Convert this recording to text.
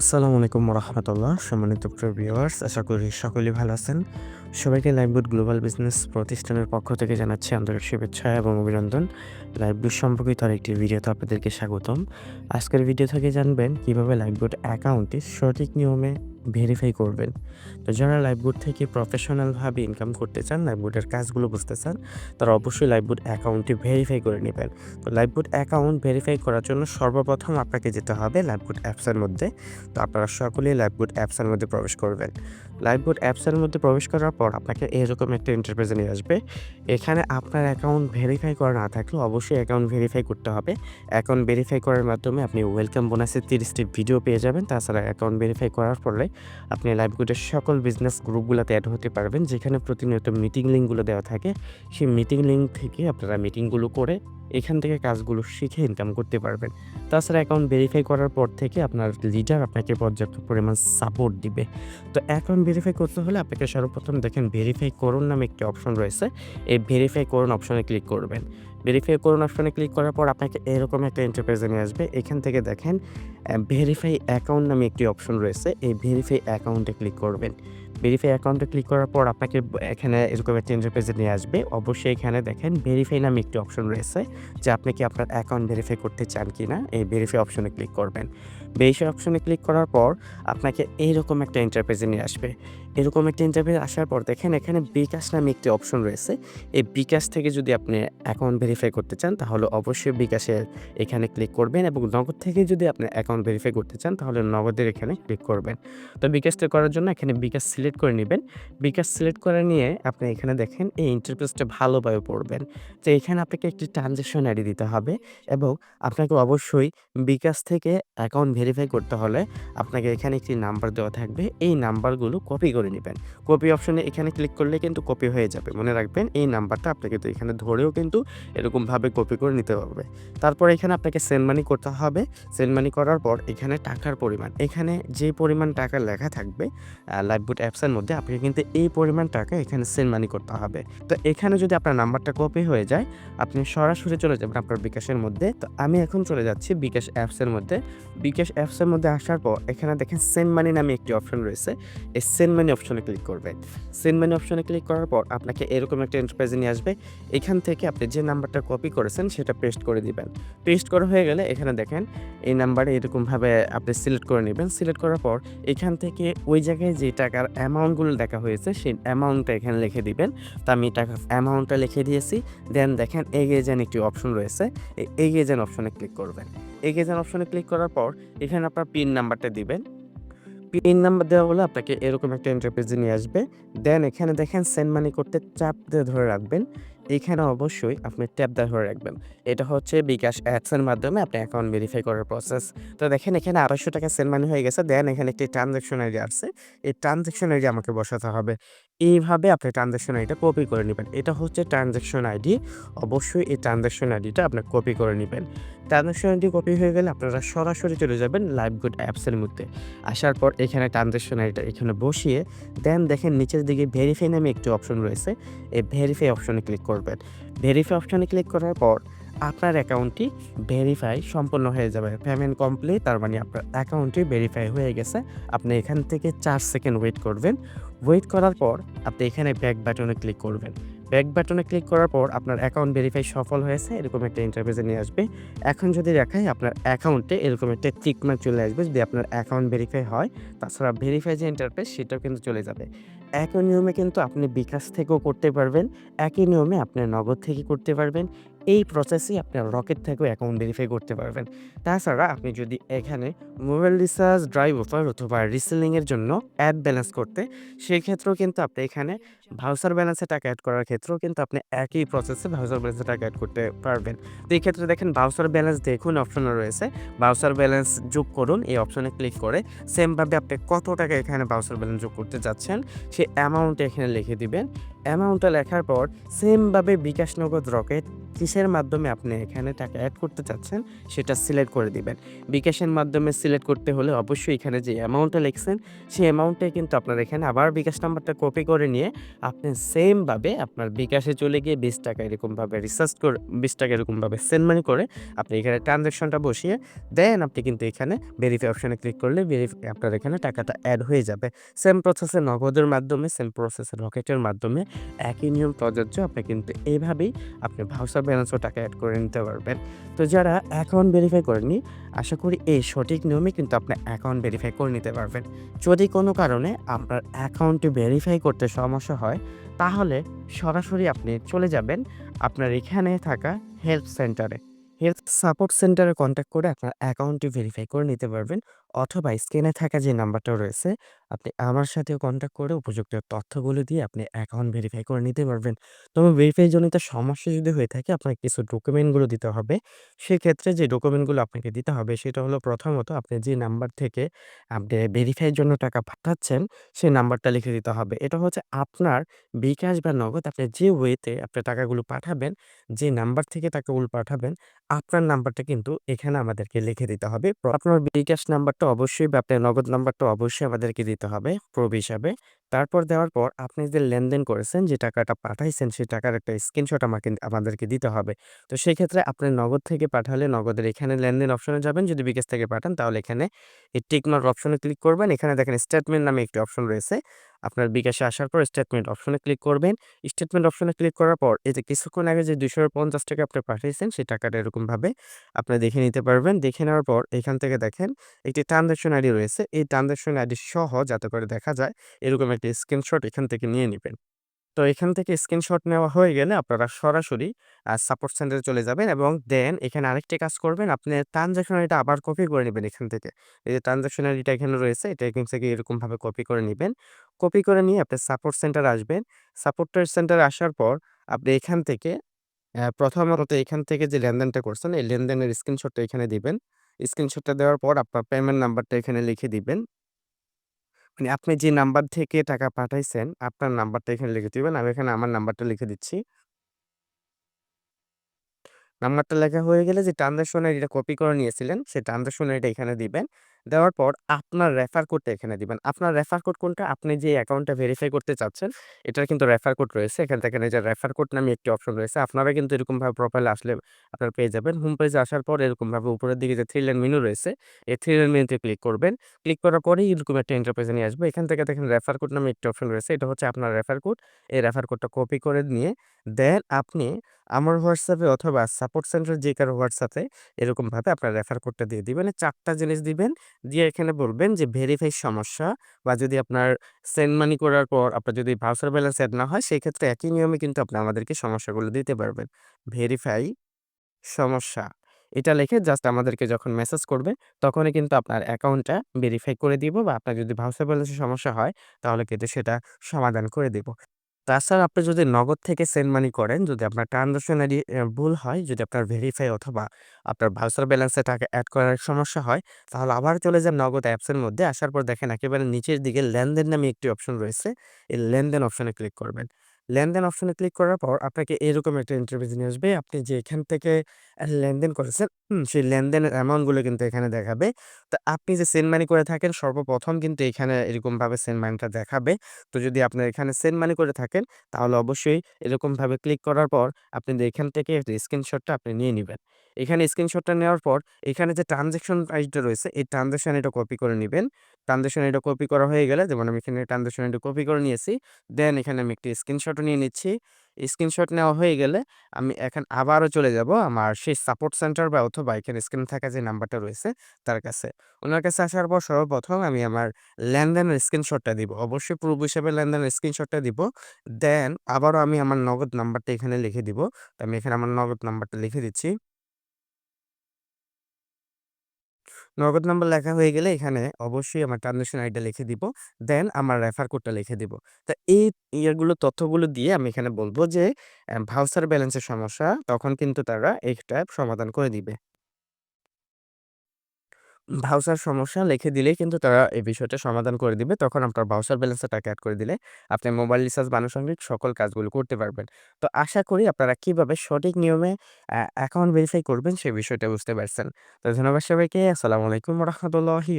আসসালামু আলাইকুম রহমতুল্লাহ সম্মানিত প্রিয় ভিউয়ার্স আশা করি সকলেই ভালো আছেন। সবাইকে লাইভবুড গ্লোবাল বিজনেস প্রতিষ্ঠানের পক্ষ থেকে জানাচ্ছি আন্তরিক শুভেচ্ছা এবং অভিনন্দন। লাইভবুড সম্পর্কিত আরেকটি ভিডিওতে আপনাদেরকে স্বাগতম। আজকের ভিডিও থেকে জানবেন কীভাবে লাইভবুড অ্যাকাউন্টটি সঠিক নিয়মে ভেরিফাই করবেন। তো যারা লাইভবুড থেকে প্রফেশনালভাবে ইনকাম করতে চান লাইভবুডের কাজগুলো বুঝতে চান, তারা অবশ্যই লাইভবুড অ্যাকাউন্টটি ভেরিফাই করে নেবেন। তো লাইভবুড অ্যাকাউন্ট ভেরিফাই করার জন্য সর্বপ্রথম আপনাকে যেতে হবে লাইভবুড অ্যাপসের মধ্যে। তো আপনারা সকলেই লাইভবুড অ্যাপসের মধ্যে প্রবেশ করবেন। লাইভবুড অ্যাপসের মধ্যে প্রবেশ করার পর আপনাকে এরকম একটা ইন্টারপ্রেজে নিয়ে আসবে। এখানে আপনার অ্যাকাউন্ট ভেরিফাই করা না থাকলে অবশ্যই অ্যাকাউন্ট ভেরিফাই করতে হবে। অ্যাকাউন্ট ভেরিফাই করার মাধ্যমে আপনি ওয়েলকাম বোনাসের তিরিশটি ভিডিও পেয়ে যাবেন। তাছাড়া অ্যাকাউন্ট ভেরিফাই করার ফলে আপনি লাইভগুডের সকল বিজনেস গ্রুপগুলোতে অ্যাড হতে পারবেন। যেখানে প্রতিনিয়ত মিটিং লিঙ্কগুলো দেওয়া থাকে। সেই মিটিং লিঙ্ক থেকে আপনারা মিটিংগুলো করে এখান থেকে কাজগুলো শিখে ইনকাম করতে পারবেন। তাছাড়া অ্যাকাউন্ট ভেরিফাই করার পর থেকে আপনার লিডার আপনাকে পর্যাপ্ত পরিমাণ সাপোর্ট দিবে। তো অ্যাকাউন্ট ভেরিফাই করতে হলে আপনাকে সর্বপ্রথম দেখেন ভেরিফাই করুন নামে একটি অপশন রয়েছে। এই ভেরিফাই করুন অপশনে ক্লিক করবেন। ভেরিফাই করুন অপশনে ক্লিক করার পর আপনাকে এরকম একটা ইন্টারপ্রেজে নিয়ে আসবে। এখান থেকে দেখেন ভেরিফাই অ্যাকাউন্ট নামে একটি অপশন রয়েছে। এই ভেরিফাই অ্যাকাউন্টে ক্লিক করবেন। ভেরিফাই অ্যাকাউন্টে ক্লিক করার পর আপনাকে এখানে এরকম একটা ইন্টারপ্রেজে নিয়ে আসবে। অবশ্যই এখানে দেখেন ভেরিফাই নামে একটি অপশন রয়েছে, যে আপনি কি আপনার অ্যাকাউন্ট ভেরিফাই করতে চান কি না এই ভেরিফাই অপশনে ক্লিক করবেন। ভেরিফাই অপশনে ক্লিক করার পর আপনাকে এইরকম একটা ইন্টারপ্রেজে নিয়ে আসবে। এরকম একটা ইন্টারভিউ আসার পর দেখেন এখানে বিকাশ নামে একটি অপশন রয়েছে। এই বিকাশ থেকে যদি আপনি অ্যাকাউন্ট ভেরিফাই করতে চান, তাহলে অবশ্যই বিকাশের এখানে ক্লিক করবেন এবং নগদ থেকে যদি আপনি অ্যাকাউন্ট ভেরিফাই করতে চান, তাহলে নগদের এখানে ক্লিক করবেন। তো বিকাশটা করার জন্য এখানে বিকাশ সিলেক্ট করে নেবেন। বিকাশ সিলেক্ট করে নিয়ে আপনি এখানে দেখেন এই ইন্টারফেসটা ভালোভাবে পড়বেন। তো এখানে আপনাকে একটি ট্রানজ্যাকশন আইডি দিতে হবে এবং আপনাকে অবশ্যই বিকাশ থেকে অ্যাকাউন্ট ভেরিফাই করতে হলে আপনাকে এখানে একটি নাম্বার দেওয়া থাকবে। এই নাম্বারগুলো কপি করে নেবেন। কপি অপশনে এখানে ক্লিক করলে কিন্তু কপি হয়ে যাবে। মনে রাখবেন, এই নাম্বারটা আপনাকে তো এখানে ধরেও কিন্তু এরকমভাবে কপি করে নিতে হবে। তারপর এখানে আপনাকে সেন্ড মানি করতে হবে। সেন্ড মানি করার পর এখানে টাকার পরিমাণ। এখানে যে পরিমাণ টাকা লেখা থাকবে লাইভবুট অ্যাপসের মধ্যে আপনাকে কিন্তু এই পরিমাণ টাকা এখানে সেন্ড মানি করতে হবে। তো এখানে যদি আপনার নাম্বারটা কপি হয়ে যায়, আপনি সরাসরি চলে যাবেন আপনার বিকাশের মধ্যে। তো আমি এখন চলে যাচ্ছি বিকাশ অ্যাপসের মধ্যে। বিকাশ অ্যাপসের মধ্যে আসার পর, এখানে দেখেন সেন্ড মানি নামে একটি অপশন রয়েছে। এই সেন্ড মানি অপশনে ক্লিক করবেন সেন্ড মানি অপশনে ক্লিক করার পর, আপনাকে এরকম একটা এন্টারপ্রাইজে নিয়ে আসবে। এখান থেকে আপনি যে নাম্বারটা কপি করেছেন, সেটা পেস্ট করে দিবেন। পেস্ট করা হয়ে গেলে এখানে দেখেন, এই নাম্বারে এরকমভাবে আপনি সিলেক্ট করে নেবেন। সিলেক্ট করার পর, এখান থেকে ওই জায়গায় যে টাকার অ্যামাউন্টগুলো দেখা হয়েছে, সেই অ্যামাউন্টটা এখানে লিখে দিবেন। তো আমি টাকার অ্যামাউন্টটা লিখে দিয়েছি। দেন দেখেন, এগিয়ে যান একটি অপশন রয়েছে। এগিয়ে যান অপশনে ক্লিক করবেন। এগিয়ে যান অপশনে ক্লিক করার পর, এখানে আপনার পিন নাম্বারটা দিবেন। পিন নাম্বার দেওয়া হলে আপনাকে এরকম একটা ইন্টারপ্রেজে নিয়ে আসবে। দেন এখানে দেখেন সেন্ড মানি করতে চাপ দিয়ে ধরে রাখবেন। এখানে অবশ্যই আপনি ট্যাপ দিয়ে ধরে রাখবেন। এটা হচ্ছে বিকাশ অ্যাপসের মাধ্যমে আপনি অ্যাকাউন্ট ভেরিফাই করার প্রসেস তো দেখেন এখানে আড়াইশো টাকা সেন্ড মানি হয়ে গেছে। দেন এখানে একটি ট্রানজ্যাকশন আইডি আসছে। এই ট্রানজ্যাকশন আইডি আমাকে বসাতে হবে। এইভাবে আপনি ট্রানজ্যাকশন আইডিটা কপি করে নেবেন। এটা হচ্ছে ট্রানজ্যাকশন আইডি অবশ্যই এই ট্রানজ্যাকশন আইডিটা আপনি কপি করে নেবেন। ট্রানজ্যাকশন আইডি কপি হয়ে গেলে আপনারা সরাসরি চলে যাবেন লাইভ গুড অ্যাপসের মধ্যে। আসার পর এখানে ট্রানজ্যাকশন আইডিটা এখানে বসিয়ে দেন দেখেন নিচের দিকে ভেরিফাই নামে একটি অপশন রয়েছে। এই ভেরিফাই অপশনে ক্লিক করবেন। ভেরিফাই অপশনে ক্লিক করার পর আপনার অ্যাকাউন্টটি ভেরিফাই সম্পন্ন হয়ে যাবে। পেমেন্ট কমপ্লিট তার মানে আপনার অ্যাকাউন্টটি ভেরিফাই হয়ে গেছে। আপনি এখান থেকে চার সেকেন্ড ওয়েট করবেন। ওয়েট করার পর আপনি এখানে ব্যাক বাটনে ক্লিক করবেন। ব্যাক বাটনে ক্লিক করার পর আপনার অ্যাকাউন্ট ভেরিফাই সফল হয়েছে, এরকম একটা ইন্টারভিউজে নিয়ে আসবে। এখন যদি দেখায় আপনার অ্যাকাউন্টে এরকম একটা টিকমার্ক চলে আসবে, যদি আপনার অ্যাকাউন্ট ভেরিফাই হয়, তাছাড়া ভেরিফাই যে ইন্টারফেস সেটাও কিন্তু চলে যাবে। একই নিয়মে কিন্তু আপনি বিকাশ থেকেও করতে পারবেন, একই নিয়মে আপনি নগদ থেকে করতে পারবেন। এই প্রসেসই আপনি রকেট থেকেও অ্যাকাউন্ট ভেরিফাই করতে পারবেন। তাছাড়া আপনি যদি এখানে মোবাইল রিচার্জ ড্রাইভ অফার অথবা রিসেলিংয়ের জন্য অ্যাড ব্যালেন্স করতে, সেক্ষেত্রেও কিন্তু আপনি এখানে ভাউচার ব্যালেন্সে টাকা অ্যাড করার ক্ষেত্রেও কিন্তু আপনি একই প্রসেসে ভাউচার ব্যালেন্সে টাকা অ্যাড করতে পারবেন। তো এই ক্ষেত্রে দেখেন ভাউচার ব্যালেন্স দেখুন অপশনে রয়েছে। ভাউচার ব্যালেন্স যোগ করুন, এই অপশনে ক্লিক করে সেমভাবে আপনি কত টাকা এখানে ভাউচার ব্যালেন্স যোগ করতে যাচ্ছেন, সেই অ্যামাউন্ট এখানে লিখে দিবেন। অ্যামাউন্টটা লেখার পর সেমভাবে বিকাশ নগদ রকেট কিসের মাধ্যমে আপনি এখানে টাকা অ্যাড করতে চাচ্ছেন, সেটা সিলেক্ট করে দিবেন। বিকাশের মাধ্যমে সিলেক্ট করতে হলে অবশ্যই এখানে যে অ্যামাউন্টটা লিখছেন, সেই অ্যামাউন্টে কিন্তু আপনার এখানে আবার বিকাশ নাম্বারটা কপি করে নিয়ে আপনি সেমভাবে আপনার বিকাশে চলে গিয়ে বিশ টাকা এরকমভাবে রিসার্চ করে, বিশ টাকা এরকমভাবে সেন্ড মানি করে আপনি এখানে ট্রানজ্যাকশনটা বসিয়ে দেন আপনি কিন্তু এখানে ভেরিফাই অপশনে ক্লিক করলে ভেরিফাই আপনার এখানে টাকাটা অ্যাড হয়ে যাবে। সেম প্রসেসে নগদের মাধ্যমে সেম প্রসেসে রকেটের মাধ্যমে একই নিয়ম প্রযোজ্য। আপনি কিন্তু এইভাবেই আপনি ভাউচার ব্যালেন্সও টাকা অ্যাড করে নিতে পারবেন। তো যারা অ্যাকাউন্ট ভেরিফাই করেননি, আশা করি এই সঠিক নিয়মে কিন্তু আপনি অ্যাকাউন্ট ভেরিফাই করে নিতে পারবেন। যদি কোনো কারণে আপনার অ্যাকাউন্টটি ভেরিফাই করতে সমস্যা হয়, তাহলে সরাসরি আপনি চলে যাবেন আপনার এখানে থাকা হেল্প সেন্টারে হেলথ সাপোর্ট সেন্টারে কন্ট্যাক্ট করে আপনার অ্যাকাউন্টটি ভেরিফাই করে নিতে পারবেন। অথবা স্ক্রিনে থাকা যে নাম্বারটা রয়েছে, আপনি আমার সাথেও কন্ট্যাক্ট করে উপযুক্ত তথ্যগুলো দিয়ে আপনি অ্যাকাউন্ট ভেরিফাই করে নিতে পারবেন। তবে ভেরিফাই জনিত সমস্যা যদি হয়ে থাকে আপনার কিছু ডকুমেন্টগুলো দিতে হবে। সেক্ষেত্রে যে ডকুমেন্টগুলো আপনাকে দিতে হবে, সেটা হলো প্রথমত আপনি যে নাম্বার থেকে আপনি ভেরিফাইয়ের জন্য টাকা পাঠাচ্ছেন, সেই নাম্বারটা লিখে দিতে হবে। এটা হচ্ছে আপনার বিকাশ বা নগদ, আপনি যে ওয়েতে আপনি টাকাগুলো পাঠাবেন, যে নাম্বার থেকে টাকাগুলো পাঠাবেন, আপনার নাম্বারটা কিন্তু এখানে আমাদেরকে লিখে দিতে হবে। আপনার বিকাশ নাম্বারটা অবশ্যই আপনার নগদ নাম্বারটা অবশ্যই আমাদেরকে দিতে হবে প্রুফ হিসাবে। তারপর দেওয়ার পর আপনি যে লেনদেন করেছেন, যে টাকাটা পাঠাইছেন, সেই টাকার একটা স্ক্রিনশট আমাকে আমাদেরকে দিতে হবে। তো সেই ক্ষেত্রে আপনি নগদ থেকে পাঠালে নগদের এখানে লেনদেন অপশনে যাবেন। যদি বিকাশ থেকে পাঠান তাহলে এখানে এই টিক মার্ক অপশনে ক্লিক করবেন। এখানে দেখেন স্টেটমেন্ট নামে একটি অপশন রয়েছে। আপনার বিকাশে আসার পর স্টেটমেন্ট অপশনে ক্লিক করবেন। স্টেটমেন্ট অপশনে ক্লিক করার পর এই যে কিছুক্ষণ আগে যে ৳২৫০ আপনি পাঠিয়েছেন সেই টাকাটা এরকমভাবে আপনি দেখে নিতে পারবেন। দেখে নেওয়ার পর এখান থেকে দেখেন একটি ট্রান্সেকশন আইডি রয়েছে। এই ট্রান্সেকশন আইডি সহ যাতে করে দেখা যায় এরকম স্ক্রিনশট এখান থেকে নিয়ে নিবেন। তো এখান থেকে স্ক্রিনশট নেওয়া হয়ে গেলে আপনারা সরাসরি সাপোর্ট সেন্টারে চলে যাবেন এবং দেন এখানে আরেকটি কাজ করবেন। আপনি ট্রান্সেকশন আইডিটা আবার কপি করে নিবেন এখান থেকে। এই যে ট্রান্সেকশন আইডিটা এখানে রয়েছে, এটা এখান থেকে এরকমভাবে কপি করে নিবেন। কপি করে নিয়ে আপনি সাপোর্ট সেন্টারে আসবেন। সাপোর্ট সেন্টারে আসার পর আপনি এখান থেকে প্রথমত এখান থেকে যে লেনদেনটা করছেন, এই লেনদেনের স্ক্রিনশটটা এখানে দিবেন। স্ক্রিনশটটা দেওয়ার পর আপনার পেমেন্ট নাম্বারটা এখানে লিখে দিবেন। মানে আপনি যে নাম্বার থেকে টাকা পাঠাইছেন, আপনার নাম্বারটা এখানে লিখে দিবেন। আমি এখানে আমার নাম্বারটা লিখে দিচ্ছি। নাম্বারটা লেখা হয়ে গেলে যে ট্রান্সেকশন আইডিটা কপি করে নিয়েছিলেন, সেই ট্রান্সেকশন আইডিটা এখানে দিবেন। দেওয়ার পর আপনার রেফার কোডটা এখানে দিবেন। আপনার রেফার কোড কোনটা? আপনি যে অ্যাকাউন্টটা ভেরিফাই করতে চাচ্ছেন, এটার কিন্তু রেফার কোড রয়েছে। এখান থেকে যে রেফার কোড নামে একটি অপশন রয়েছে। আপনারা কিন্তু এরকমভাবে প্রোফাইলে আসলে আপনারা পেয়ে যাবেন। হোম পেজে আসার পর এরকমভাবে উপরের দিকে যে থ্রি লাইন মেনু রয়েছে, এই থ্রি লাইন মেনুতে ক্লিক করবেন। ক্লিক করার পরেই এরকম একটা ইন্টারফেসে নিয়ে আসবে। এখান থেকে দেখেন রেফার কোড নামে একটি অপশন রয়েছে। এটা হচ্ছে আপনার রেফার কোড। এই রেফার কোডটা কপি করে নিয়ে দেন আপনি আমার হোয়াটসঅ্যাপে অথবা সাপোর্ট সেন্টার যে কারও হোয়াটসঅ্যাপে এরকমভাবে আপনার রেফার কোডটা দিয়ে দিবেন। চারটা জিনিস দিবেন। দিয়ে এখানে বলবেন যে ভেরিফাই সমস্যা বা যদি আপনার সেন্ড মানি করার পর আপনার যদি ভাউচার ব্যালেন্স এড না হয় সেক্ষেত্রে একই নিয়মে কিন্তু আপনি আমাদেরকে সমস্যাগুলো দিতে পারবেন। ভেরিফাই সমস্যা। এটা লিখে জাস্ট আমাদেরকে যখন মেসেজ করবে, তখনই কিন্তু আপনার অ্যাকাউন্টটা ভেরিফাই করে দিব বা আপনার যদি ভাউচার ব্যালেন্সের সমস্যা হয়, তাহলে কিন্তু সেটা সমাধান করে দিব। তাছাড়া আপনি যদি নগদ থেকে সেন্ড মানি করেন, যদি আপনার ট্রানজাকশন আইডি ভুল হয়, যদি আপনার ভেরিফাই অথবা আপনার ভাউচার ব্যালেন্সে টাকা অ্যাড করার সমস্যা হয়, তাহলে আবার চলে যান নগদ অ্যাপসের মধ্যে। আসার পর দেখেন একেবারে নিচের দিকে লেনদেন নামে একটি অপশন রয়েছে। এই লেনদেন অপশনে ক্লিক করবেন। লেনদেন অপশনে ক্লিক করার পর আপনাকে এরকম একটা ইন্টারভিউ নিয়ে আসবে। আপনি যে এখান থেকে লেনদেন করেছেন, সেই লেনদেনের অ্যামাউন্টগুলো কিন্তু এখানে দেখাবে। তো আপনি যে সেন্ড মানি করে থাকেন সর্বপ্রথম কিন্তু এখানে এরকমভাবে সেন্ড মানিটা দেখাবে। তো যদি আপনার এখানে সেন্ড মানি করে থাকেন তাহলে অবশ্যই এরকমভাবে ক্লিক করার পর আপনি এখান থেকে স্ক্রিনশটটা আপনি নিয়ে নিবেন। এখানে স্ক্রিনশটটা নেওয়ার পর, এখানে যে ট্রান্সেকশন আইডিটা রয়েছে, এই ট্রান্সেকশন এটা কপি করে নিবেন। ট্রান্সেকশন এটা কপি করা হয়ে গেলে, যেমন আমি এখানে ট্রান্সেকশন আইডি কপি করে নিয়েছি। দেন এখানে আমি একটি স্ক্রিনশটও নিয়ে নিচ্ছি। স্ক্রিনশট নেওয়া হয়ে গেলে, আমি এখন আবারও চলে যাব আমার সেই সাপোর্ট সেন্টার বা অথবা এখানে স্ক্রিনে থাকা যে নাম্বারটা রয়েছে, তার কাছে। ওনার কাছে আসার পর সর্বপ্রথম আমি আমার লেনদেনের স্ক্রিনশটটা দিব। অবশ্যই প্রুফ হিসাবে লেনদেনের স্ক্রিনশটটা দিব। দেন আবারও আমি আমার নগদ নাম্বারটা এখানে লিখে দিব। তো আমি এখানে আমার নগদ নাম্বারটা লিখে দিচ্ছি। নগদ নাম্বার লেখা হয়ে গেলে এখানে অবশ্যই আমার ট্রানজেকশন আইডিটা লিখে দিব। দেন আমার রেফার কোডটা লিখে দিব। তা এই ইয়েগুলো তথ্যগুলো দিয়ে আমি এখানে বলব যে ভাউচার ব্যালেন্সের সমস্যা তখন কিন্তু তারা এটা সমাধান করে দিবে। ভাউচার সমস্যা লিখে দিলে কিন্তু তারা এই বিষয়টা সমাধান করে দিবে। তখন আপনার ভাউচার ব্যালেন্সে টাকা অ্যাড করে দিলে আপনি মোবাইল রিচার্জ আনুষঙ্গিক সকল কাজগুলো করতে পারবেন। তো আশা করি আপনারা কীভাবে সঠিক নিয়মে অ্যাকাউন্ট ভেরিফাই করবেন সেই বিষয়টা বুঝতে পারছেন। তো ধন্যবাদ সবাইকে। আসসালামু আলাইকুম রহমতুল্লাহি।